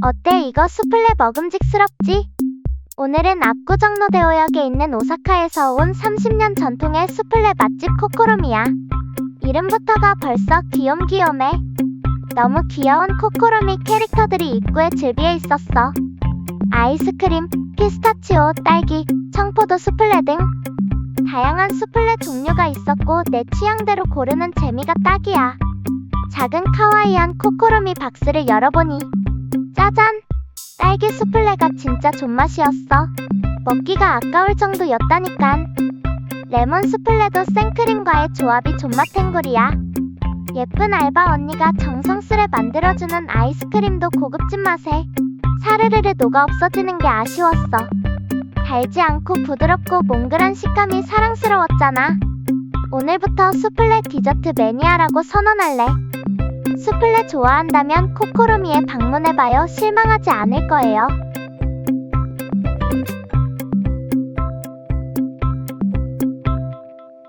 어때 이거 수플레 먹음직스럽지? 오늘은 압구정로대오역에 있는 오사카에서 온 30년 전통의 수플레 맛집 코코롬이야. 이름부터가 벌써 귀염귀염해. 너무 귀여운 코코롬이 캐릭터들이 입구에 즐비해 있었어. 아이스크림, 피스타치오, 딸기, 청포도 수플레 등 다양한 수플레 종류가 있었고 내 취향대로 고르는 재미가 딱이야. 작은 카와이한 코코롬이 박스를 열어보니 짜잔! 딸기 수플레가 진짜 존맛이었어. 먹기가 아까울 정도였다니깐. 레몬 수플레도 생크림과의 조합이 존맛탱구리야. 예쁜 알바 언니가 정성스레 만들어주는 아이스크림도 고급진 맛에 사르르르 녹아 없어지는 게 아쉬웠어. 달지 않고 부드럽고 몽글한 식감이 사랑스러웠잖아. 오늘부터 수플레 디저트 매니아라고 선언할래. 수플레 좋아한다면 코코로미에 방문해봐요. 실망하지 않을 거예요.